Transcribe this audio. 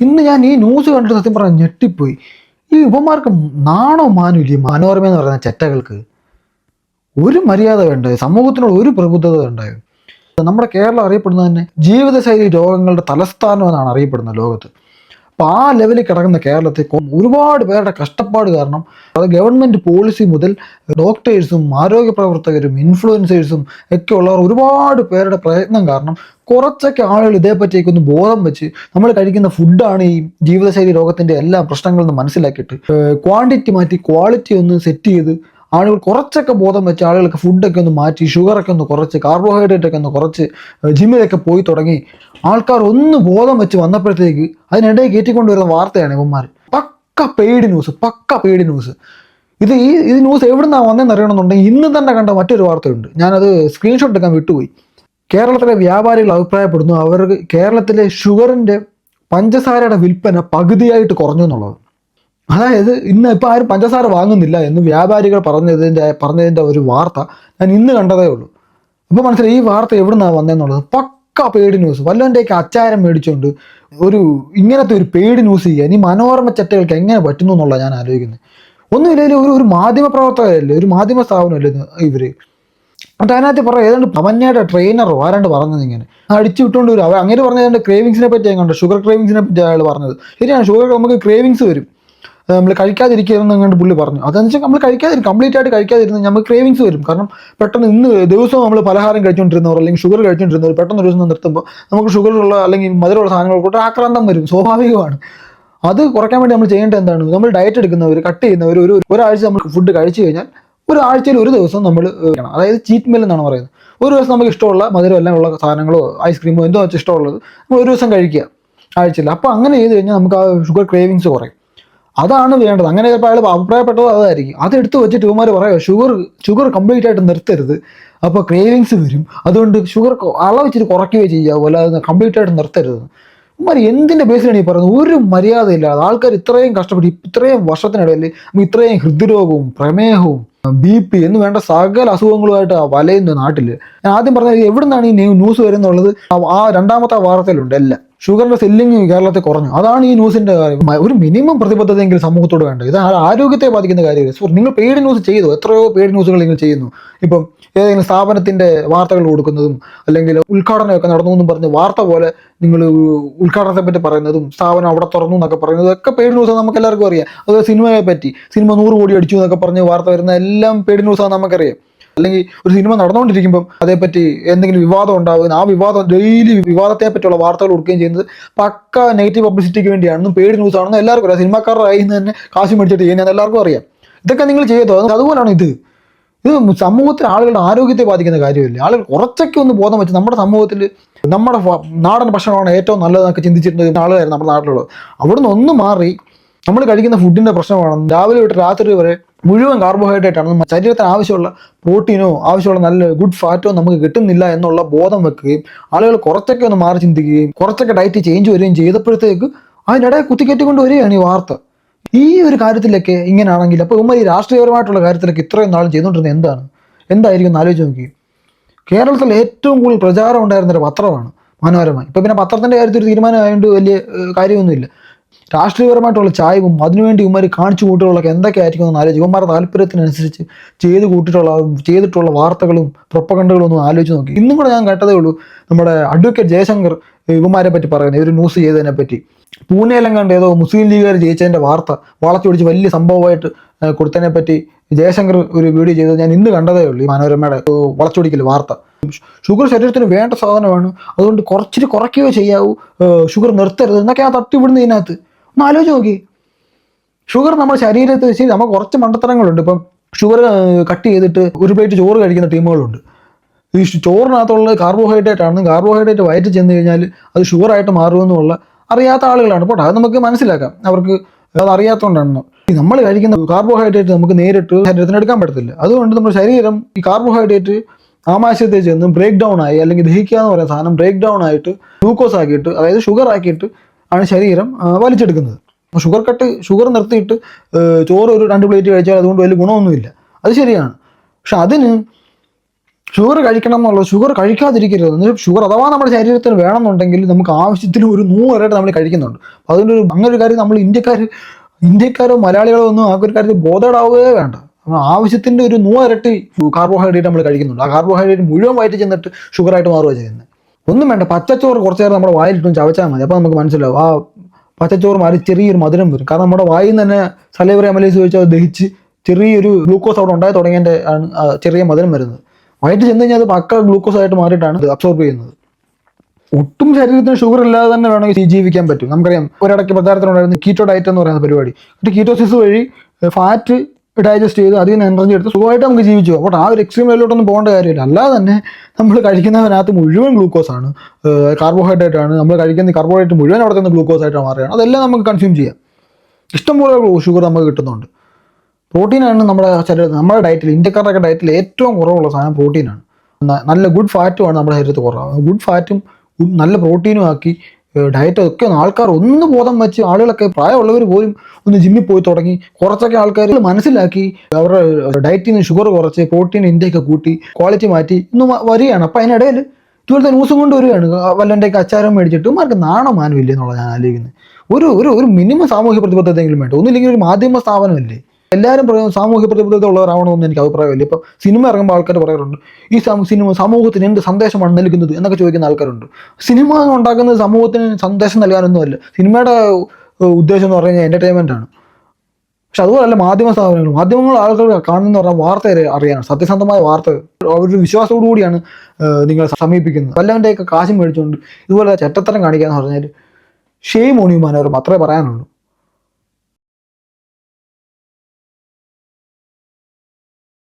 ഇന്ന് ഞാൻ ഈ ന്യൂസ് കണ്ടിട്ട് സത്യം പറഞ്ഞാൽ ഞെട്ടിപ്പോയി. ഈ ഉപമാർക്ക് നാണോ മാനോ ഇല്ലേ? മനോരമ എന്ന് പറയുന്ന ചെറ്റകൾക്ക് ഒരു മര്യാദ ഉണ്ടായി സമൂഹത്തിനോട് ഒരു പ്രബുദ്ധത ഉണ്ടായി നമ്മുടെ കേരളം അറിയപ്പെടുന്നത് തന്നെ ജീവിതശൈലി രോഗങ്ങളുടെ തലസ്ഥാനം എന്നാണ് അറിയപ്പെടുന്നത് ലോകത്ത്. അപ്പോൾ ആ ലെവലിൽ കിടക്കുന്ന കേരളത്തെ ഒരുപാട് പേരുടെ കഷ്ടപ്പാട് കാരണം അത് ഗവൺമെന്റ് പോളിസി മുതൽ ഡോക്ടേഴ്സും ആരോഗ്യ പ്രവർത്തകരും ഇൻഫ്ലുവൻസേഴ്സും ഒക്കെ ഉള്ളവർ ഒരുപാട് പേരുടെ പ്രയത്നം കാരണം കുറച്ചൊക്കെ ആളുകൾ ഇതേപ്പറ്റിയൊക്കെ ഒന്ന് ബോധം വെച്ച് നമ്മൾ കഴിക്കുന്ന ഫുഡാണ് ഈ ജീവിതശൈലി രോഗത്തിന്റെ എല്ലാ പ്രശ്നങ്ങളെന്ന് മനസ്സിലാക്കിയിട്ട് ക്വാണ്ടിറ്റി മാറ്റി ക്വാളിറ്റി ഒന്ന് സെറ്റ് ചെയ്ത് ആളുകൾ കുറച്ചൊക്കെ ബോധം വെച്ച് ആളുകൾക്ക് ഫുഡൊക്കെ ഒന്ന് മാറ്റി ഷുഗറൊക്കെ ഒന്ന് കുറച്ച് കാർബോഹൈഡ്രേറ്റ് ഒക്കെ ഒന്ന് കുറച്ച് ജിമ്മിലൊക്കെ പോയി തുടങ്ങി. ആൾക്കാർ ഒന്ന് ബോധം വെച്ച് വന്നപ്പോഴത്തേക്ക് അതിനിടയിൽ കയറ്റിക്കൊണ്ടുവരുന്ന വാർത്തയാണ് ഇവന്മാർ. Pukka paid news pukka paid news ഇത് ഈ ഇത് ന്യൂസ് എവിടുന്നാണ് വന്നതെന്ന് അറിയണമെന്നുണ്ടെങ്കിൽ ഇന്ന് തന്നെ കണ്ട മറ്റൊരു വാർത്തയുണ്ട്. ഞാനത് സ്ക്രീൻഷോട്ട് എടുക്കാൻ വിട്ടുപോയി. കേരളത്തിലെ വ്യാപാരികൾ അഭിപ്രായപ്പെടുന്നു അവർ കേരളത്തിലെ ഷുഗറിന്റെ പഞ്ചസാരയുടെ വിൽപ്പന പകുതിയായിട്ട് കുറഞ്ഞു എന്നുള്ളത്. അതായത് ഇന്ന് ഇപ്പം ആരും പഞ്ചസാര വാങ്ങുന്നില്ല എന്ന് വ്യാപാരികൾ പറഞ്ഞതിന്റെ പറഞ്ഞതിന്റെ ഒരു വാർത്ത ഞാൻ ഇന്ന് കണ്ടതേ ഉള്ളൂ. ഇപ്പോൾ മനസ്സിലായി ഈ വാർത്ത എവിടുന്നാണ് വന്നതെന്നുള്ളത് പക്ക പേഡ് ന്യൂസ്. വല്ലവന്റെയൊക്കെ അച്ചാരം മേടിച്ചുകൊണ്ട് ഒരു ഇങ്ങനത്തെ ഒരു പേഡ് ന്യൂസ് ചെയ്യാൻ ഈ മനോരമ ചട്ടകൾക്ക് എങ്ങനെ പറ്റുന്നു എന്നുള്ള ഞാൻ ആലോചിക്കുന്നത് ഒന്നുമില്ലെങ്കിലും ഒരു ഒരു മാധ്യമ പ്രവർത്തകരല്ലേ ഒരു മാധ്യമ സ്ഥാപനമല്ലേ ഇവർ? എന്നിട്ട് അതിനകത്ത് പറയാം ഏതാണ്ട് പവന്യയുടെ ട്രെയിനറോ ആരാണ്ട് പറഞ്ഞത് ഇങ്ങനെ? അടിച്ചു വിട്ടുകൊണ്ട് വരും. അങ്ങനെ പറഞ്ഞ ക്രേവിങ്സിനെ പറ്റി കണ്ടു. ഷുഗർ ക്രേവിങ്സിനെ പറ്റി അയാൾ പറഞ്ഞത്. ശരിയാണ് ഷുഗർ നമുക്ക് ക്രേവിങ്സ് വരും. നമ്മൾ കഴിക്കാതിരിക്കരുതെന്ന് അങ്ങോട്ട് പുള്ളി പറഞ്ഞു. അതെന്ന് വെച്ചാൽ നമ്മൾ കഴിക്കാതിരിക്കും കംപ്ലീറ്റ് ആയിട്ട് കഴിക്കാതിരുന്ന് നമുക്ക് ക്രേവിങ്സ് വരും. കാരണം പെട്ടെന്ന് ഇന്ന് ദിവസവും നമ്മൾ പലഹാരം കഴിച്ചുകൊണ്ടിരുന്നവർ അല്ലെങ്കിൽ ഷുഗർ കഴിച്ചുകൊണ്ടിരുന്നവർ പെട്ടെന്ന് ഒരു ദിവസം നിർത്തുമ്പോൾ നമുക്ക് ഷുഗറുള്ള അല്ലെങ്കിൽ മധുരമുള്ള സാധനങ്ങൾ കൂട്ട് ആക്രാന്തം വരും. സ്വാഭാവികമാണ്. അത് കുറയ്ക്കാൻ വേണ്ടി നമ്മൾ ചെയ്യേണ്ടത് എന്താണ്? നമ്മൾ ഡയറ്റ് എടുക്കുന്നവർ കട്ട് ചെയ്യുന്നവർ ഒരു ഒരാഴ്ച നമ്മൾ ഫുഡ് കഴിച്ചു കഴിഞ്ഞാൽ ഒരാഴ്ചയിൽ ഒരു ദിവസം നമ്മൾ അതായത് ചീറ്റ് മെൽ എന്നാണ് പറയുന്നത്. ഒരു ദിവസം നമുക്ക് ഇഷ്ടമുള്ള മധുരം എല്ലാം ഉള്ള സാധനങ്ങളോ ഐസ്ക്രീമോ എന്തോ ഇഷ്ടമുള്ളത് നമ്മൾ ഒരു ദിവസം കഴിക്കുക. ആഴ്ചയിൽ. അപ്പോൾ അങ്ങനെ ചെയ്ത് കഴിഞ്ഞാൽ നമുക്ക് ആ ഷുഗർ ക്രേവിങ്സ് കുറയും. അതാണ് വേണ്ടത്. അങ്ങനെ ചിലപ്പോൾ അയാൾ അഭിപ്രായപ്പെട്ടത് അതായിരിക്കും. അതെടുത്ത് വെച്ചിട്ട് ഇവന്മാർ പറയുക ഷുഗർ ഷുഗർ കംപ്ലീറ്റ് ആയിട്ട് നിർത്തരുത്. അപ്പോൾ ക്രേവിങ്സ് വരും. അതുകൊണ്ട് ഷുഗർ അളവ് ഇച്ചിരി കുറയ്ക്കുകയോ ചെയ്യുക. അല്ലാതെ കംപ്ലീറ്റ് ആയിട്ട് നിർത്തരുത്. ഇവന്മാർ എന്തിന്റെ ബേസിലാണ് ഈ പറയുന്നത്? ഒരു മര്യാദയില്ലാതെ ആൾക്കാർ ഇത്രയും കഷ്ടപ്പെട്ട് ഇത്രയും വർഷത്തിനിടയിൽ ഇത്രയും ഹൃദ്രോഗവും പ്രമേഹവും ബി പി എന്ന് വേണ്ട സകല അസുഖങ്ങളുമായിട്ട് വലയുന്ന നാട്ടിൽ ഞാൻ ആദ്യം പറഞ്ഞത് എവിടുന്നാണ് ഈ ന്യൂസ് വരുന്നുള്ളത്? ആ രണ്ടാമത്തെ വാർത്തയിലുണ്ട് എല്ലാം. ഷുഗറിന്റെ സെല്ലിങ് കേരളത്തിൽ കുറഞ്ഞു. അതാണ് ഈ ന്യൂസിന്റെ കാര്യം. ഒരു മിനിമം പ്രതിബദ്ധതയെങ്കിലും സമൂഹത്തോട് വേണ്ട? ഇത് ആരോഗ്യത്തെ ബാധിക്കുന്ന കാര്യമില്ല? സോ നിങ്ങൾ പെയ്ഡ് ന്യൂസ് ചെയ്തു. എത്രയോ പെയ്ഡ് ന്യൂസുകൾ നിങ്ങൾ ചെയ്യുന്നു. ഇപ്പം ഏതെങ്കിലും സ്ഥാപനത്തിന്റെ വാർത്തകൾ കൊടുക്കുന്നതും അല്ലെങ്കിൽ ഉദ്ഘാടനമൊക്കെ നടന്നു എന്നും പറഞ്ഞ് വാർത്ത പോലെ നിങ്ങൾ ഉദ്ഘാടനത്തെ പറ്റി പറയുന്നതും സ്ഥാപനം അവിടെ തുറന്നു എന്നൊക്കെ പറയുന്നതും ഒക്കെ പെയ്ഡ് ന്യൂസ് നമുക്ക് എല്ലാവർക്കും അറിയാം. അതുപോലെ സിനിമയെ പറ്റി സിനിമ നൂറ് കോടി അടിച്ചു എന്നൊക്കെ പറഞ്ഞ് വാർത്ത വരുന്ന എല്ലാം പെയ്ഡ് ന്യൂസാണ് നമുക്കറിയാം. അല്ലെങ്കിൽ ഒരു സിനിമ നടന്നുകൊണ്ടിരിക്കുമ്പം അതേപ്പറ്റി എന്തെങ്കിലും വിവാദം ഉണ്ടാവുകയും ആ വിവാദം ഡെയിലി വിവാദത്തെ പറ്റിയുള്ള വാർത്തകൾ കൊടുക്കുകയും ചെയ്യുന്നത് പക്ക നെഗറ്റീവ് പബ്ലിസിറ്റിക്ക് വേണ്ടിയാണെന്നും പേഡ് ന്യൂസ് ആണെന്നും എല്ലാവർക്കും അറിയാം. നിന്ന് തന്നെ കാശ് മേടിച്ചിട്ട് ചെയ്യുന്നത് എല്ലാവർക്കും അറിയാം. ഇതൊക്കെ നിങ്ങൾ ചെയ്തോ? അത് അതുപോലാണ് ഇത്? ഇത് സമൂഹത്തിൽ ആളുകളുടെ ആരോഗ്യത്തെ ബാധിക്കുന്ന കാര്യമില്ല? ആളുകൾ കുറച്ചൊക്കെ ഒന്ന് ബോധം വെച്ച് നമ്മുടെ സമൂഹത്തിൽ നമ്മുടെ നാടൻ ഭക്ഷണമാണ് ഏറ്റവും നല്ലതെന്നൊക്കെ ചിന്തിച്ചിരുന്ന ആളുകളായിരുന്നു നമ്മുടെ നാട്ടിലുള്ളത്. അവിടുന്ന് ഒന്ന് മാറി. നമ്മൾ കഴിക്കുന്ന ഫുഡിന്റെ പ്രശ്നമാണ്. രാവിലെ തൊട്ട് രാത്രി വരെ മുഴുവൻ കാർബോഹൈഡ്രേറ്റ് ആണ്. ശരീരത്തിന് ആവശ്യമുള്ള പ്രോട്ടീനോ ആവശ്യമുള്ള നല്ല ഗുഡ് ഫാറ്റോ നമുക്ക് കിട്ടുന്നില്ല എന്നുള്ള ബോധം വെക്കുകയും ആളുകൾ കുറച്ചൊക്കെ ഒന്ന് മാറി ചിന്തിക്കുകയും കുറച്ചൊക്കെ ഡയറ്റ് ചേഞ്ച് വരികയും ചെയ്തപ്പോഴത്തേക്ക് അതിനിടെ കുത്തിക്കയറ്റിക്കൊണ്ട് വരികയാണ് ഈ വാർത്ത. ഈ ഒരു കാര്യത്തിലൊക്കെ ഇങ്ങനെയാണെങ്കിൽ അപ്പോൾ ഉമ്മ ഈ രാഷ്ട്രീയപരമായിട്ടുള്ള കാര്യത്തിലൊക്കെ ഇത്രയും നാളും ചെയ്തുകൊണ്ടിരുന്നത് എന്താണ്? എന്തായിരിക്കും എന്ന് ആലോചിച്ച് നോക്കി കേരളത്തിൽ ഏറ്റവും കൂടുതൽ പ്രചാരം ഉണ്ടായിരുന്ന ഒരു പത്രമാണ് മനോരമ. ഇപ്പം പിന്നെ പത്രത്തിന്റെ കാര്യത്തിൽ ഒരു തീരുമാനമായതുകൊണ്ട് വലിയ കാര്യമൊന്നുമില്ല. രാഷ്ട്രീയപരമായിട്ടുള്ള ചായവും അതിനുവേണ്ടി ഇവന്മാർ കാണിച്ചു കൂട്ടുകളൊക്കെ എന്തൊക്കെയായിരിക്കും എന്ന് ആലോചിച്ച് ഇവന്മാരുടെ താല്പര്യത്തിനനുസരിച്ച് ചെയ്ത് കൂട്ടിയിട്ടുള്ള ചെയ്തിട്ടുള്ള വാർത്തകളും പ്രൊപ്പകണ്ടകളും ഒന്നും ആലോചിച്ച് നോക്കി. ഇന്നും കൂടെ ഞാൻ കേട്ടതേ ഉള്ളൂ നമ്മുടെ അഡ്വക്കേറ്റ് ജയശങ്കർ ഇവന്മാരെ പറ്റി പറയുന്നത് ഇവർ ന്യൂസ് ചെയ്തതിനെ പറ്റി. പൂനെയെല്ലാം കണ്ട് ഏതോ മുസ്ലിം ലീഗുകാർ ജയിച്ചതിന്റെ വാർത്ത വളച്ചൊടിച്ച് വലിയ സംഭവമായിട്ട് കൊടുത്തതിനെ പറ്റി ജയശങ്കർ ഒരു വീഡിയോ ചെയ്തത് ഞാൻ ഇന്ന് കണ്ടതേ ഉള്ളൂ ഈ മനോരമയുടെ വളച്ചൊടിക്കൽ വാർത്ത. ഷുഗർ ശരീരത്തിന് വേണ്ട സാധനമാണ് അതുകൊണ്ട് കുറച്ചിട്ട് കുറയ്ക്കുകയോ ചെയ്യാവൂ ഷുഗർ നിർത്തരുത് എന്നൊക്കെ ആ തട്ടിവിടുന്ന ഇതിനകത്ത്. ഒന്ന് ആലോചിച്ച് നോക്കി. ഷുഗർ നമ്മുടെ ശരീരത്തിൽ ശരി നമുക്ക് കുറച്ച് മണ്ടത്തരങ്ങളുണ്ട്. ഇപ്പം ഷുഗർ കട്ട് ചെയ്തിട്ട് ഒരു പ്ലേറ്റ് ചോറ് കഴിക്കുന്ന ടീമുകളുണ്ട്. ഈ ചോറിനകത്തുള്ള കാർബോഹൈഡ്രേറ്റ് ആണ്. കാർബോഹൈഡ്രേറ്റ് വയറ്റിൽ ചെന്ന് കഴിഞ്ഞാൽ അത് ഷുഗറായിട്ട് മാറുമെന്നുള്ള അറിയാത്ത ആളുകളാണ്. പോട്ടെ അത് നമുക്ക് മനസ്സിലാക്കാം. അവർക്ക് അത് അറിയാത്തതുകൊണ്ടാണ് നമ്മൾ കഴിക്കുന്ന കാർബോഹൈഡ്രേറ്റ് നമുക്ക് നേരിട്ട് ശരീരത്തിന് എടുക്കാൻ പറ്റത്തില്ല. അതുകൊണ്ട് നമ്മുടെ ശരീരം ഈ കാർബോഹൈഡ്രേറ്റ് ആമാശയത്തിൽ ചെന്ന് ബ്രേക്ക് ഡൗൺ ആയി അല്ലെങ്കിൽ ദഹിക്കുക എന്ന് പറയുന്ന സാധനം ബ്രേക്ക് ഡൗൺ ആയിട്ട് ഗ്ലൂക്കോസ് ആക്കിയിട്ട് അതായത് ഷുഗർ ആക്കിയിട്ട് ആണ് ശരീരം വലിച്ചെടുക്കുന്നത്. അപ്പോൾ ഷുഗർ കട്ട് ഷുഗർ നിർത്തിയിട്ട് ചോറ് ഒരു രണ്ട് പ്ലേറ്റ് കഴിച്ചാൽ അതുകൊണ്ട് വലിയ ഗുണമൊന്നുമില്ല. അത് ശരിയാണ്. പക്ഷെ അതിന് ഷുഗർ കഴിക്കണം എന്നുള്ളത് ഷുഗർ കഴിക്കാതിരിക്കരുത്. എന്ന് ഷുഗർ അഥവാ നമ്മുടെ ശരീരത്തിന് വേണമെന്നുണ്ടെങ്കിൽ നമുക്ക് ആവശ്യത്തിന് ഒരു നൂറായിട്ട് നമ്മൾ കഴിക്കുന്നുണ്ട്. അപ്പോൾ അതിന്റെ ഒരു അങ്ങനെ ഒരു കാര്യം നമ്മൾ ഇന്ത്യക്കാർ ഇന്ത്യക്കാരോ മലയാളികളോ ഒന്നും ആ ഒരു കാര്യത്തിൽ ബോധേഡാവുകയേ വേണ്ട. ആവശ്യത്തിന്റെ ഒരു നൂറിരട്ടി കാർബോഹൈഡ്രേറ്റ് നമ്മൾ കഴിക്കുന്നുണ്ട്. ആ കാർബോഹൈഡ്രേറ്റ് മുഴുവൻ വയറ്റി ചെന്നിട്ട് ഷുഗറായിട്ട് മാറുകയാണ് ചെയ്യുന്നത്. ഒന്നും വേണ്ട പച്ചച്ചോറ് കുറച്ച് നേരം നമ്മുടെ വായിലിട്ടും ചവച്ചാൽ മതി. അപ്പോൾ നമുക്ക് മനസ്സിലാവും. ആ പച്ചച്ചോറ് മാറി ചെറിയൊരു മധുരം വരും. കാരണം നമ്മുടെ വായിൽ നിന്ന് തന്നെ സലൈവറി അമലീസ് ചോദിച്ചാൽ ദഹിച്ച് ചെറിയൊരു ഗ്ലൂക്കോസ് അവിടെ ഉണ്ടായി തുടങ്ങിയതിന്റെ ആണ് ചെറിയ മധുരം വരുന്നത്. വയറ്റ് ചെന്ന് കഴിഞ്ഞാൽ അത് പക്ക ഗ്ലൂക്കോസ് ആയിട്ട് മാറിയിട്ടാണ് അബ്സോർബ് ചെയ്യുന്നത്. ഒട്ടും ശരീരത്തിന് ഷുഗർ ഇല്ലാതെ തന്നെ വേണമെങ്കിൽ ജീവിക്കാൻ പറ്റും. നമുക്കറിയാം ഒരിടയ്ക്ക് പ്രചാരത്തിനുണ്ടായിരുന്ന കീറ്റോ ഡയറ്റ് എന്ന് പറയുന്ന പരിപാടി. കീറ്റോസിസ് വഴി ഫാറ്റ് ഡൈജസ്റ്റ് ചെയ്ത് അതിൽ നിന്ന് എനർജി എടുത്ത് സുഖമായിട്ട് നമുക്ക് ജീവിച്ചു അപ്പോൾ ആ ഒരു എക്സ്ട്രീം ലെവലിലോട്ടൊന്നും പോകേണ്ട കാര്യമില്ല. അല്ലാതെ തന്നെ നമ്മൾ കഴിക്കുന്നതിനകത്ത് മുഴുവൻ ഗ്ലൂക്കോസ് ആണ്. കാർബോഹൈഡ്രേറ്റ് ആണ്. നമ്മൾ കഴിക്കുന്ന കാർബോഹൈഡ്രേറ്റ് മുഴുവൻ അവിടെ നിന്ന് ഗ്ലൂക്കോസ് ആയിട്ട് മാറുകയാണ്. അതെല്ലാം നമുക്ക് കൺസ്യൂം ചെയ്യാം. ഇഷ്ടംപോലെ ഷുഗർ നമുക്ക് കിട്ടുന്നുണ്ട്. പ്രോട്ടീനാണ് നമ്മുടെ ശരീരത്തിൽ നമ്മുടെ ഡയറ്റിൽ ഇന്ത്യക്കാരുടെ ഡയറ്റിൽ ഏറ്റവും കുറവുള്ള സാധനം പ്രോട്ടീനാണ് നല്ല ഗുഡ് ഫാറ്റുമാണ് നമ്മുടെ ശരീരത്തിൽ കുറവ് ഗുഡ് ഫാറ്റും നല്ല പ്രോട്ടീനും ആക്കി ഡയറ്റ് ഒക്കെ ആൾക്കാർ ഒന്ന് ബോധം വെച്ച് ആളുകളൊക്കെ പ്രായമുള്ളവർ പോലും ഒന്ന് ജിമ്മിൽ പോയി തുടങ്ങി. കുറച്ചൊക്കെ ആൾക്കാർ മനസ്സിലാക്കി. അവരുടെ ഡയറ്റിൽ നിന്ന് ഷുഗർ കുറച്ച് പ്രോട്ടീൻ ഇൻടേക്ക് കൂട്ടി ക്വാളിറ്റി മാറ്റി ഇന്ന് വരികയാണ്. അപ്പം അതിനിടയിൽ ഇതുപോലത്തെ ന്യൂസും കൊണ്ട് വരികയാണ് വല്ലന്റെയൊക്കെ അച്ചാരം മേടിച്ചിട്ട് മാർക്ക് നാണോ മാനമില്ലേ എന്നുള്ളത് ഞാൻ ആലോചിക്കുന്നത്. ഒരു ഒരു ഒരു മിനിമം സാമൂഹ്യ പ്രതിബദ്ധതയെങ്കിലും വേണ്ട. ഒന്നില്ലെങ്കിൽ ഒരു മാധ്യമ സ്ഥാപനമല്ലേ? എല്ലാവരും പറയുന്നത് സാമൂഹ്യ പ്രതിബദ്ധത ഉള്ളവരാവണമെന്ന് എനിക്ക് അഭിപ്രായമില്ല. ഇപ്പോൾ സിനിമ ഇറങ്ങുമ്പോൾ ആൾക്കാർ പറയാറുണ്ട് ഈ സിനിമ സമൂഹത്തിന് എന്ത് സന്ദേശമാണ് നൽകുന്നത് എന്നൊക്കെ ചോദിക്കുന്ന ആൾക്കാരുണ്ട്. സിനിമ ഉണ്ടാക്കുന്നത് സമൂഹത്തിന് സന്ദേശം നൽകാനൊന്നുമല്ല. സിനിമയുടെ ഉദ്ദേശം എന്ന് പറഞ്ഞു കഴിഞ്ഞാൽ എന്റർടൈൻമെന്റ് ആണ്. പക്ഷെ അതുപോലല്ല മാധ്യമ സ്ഥാപനങ്ങൾ. മാധ്യമങ്ങൾ ആൾക്കാർ കാണുന്ന പറഞ്ഞാൽ വാർത്ത അറിയ- അറിയാൻ സത്യസന്ധമായ വാർത്ത. അവരുടെ വിശ്വാസത്തോടു കൂടിയാണ് നിങ്ങളെ സമീപിക്കുന്നത്. വല്ലവന്റെയൊക്കെ കാശ് മേടിച്ചുകൊണ്ട് ഇതുപോലെ ചെറ്റത്തരം കാണിക്കാന്ന് പറഞ്ഞാൽ ഷെയിം ഓണിയുമാനവരും അത്രേ പറയാനുള്ളൂ.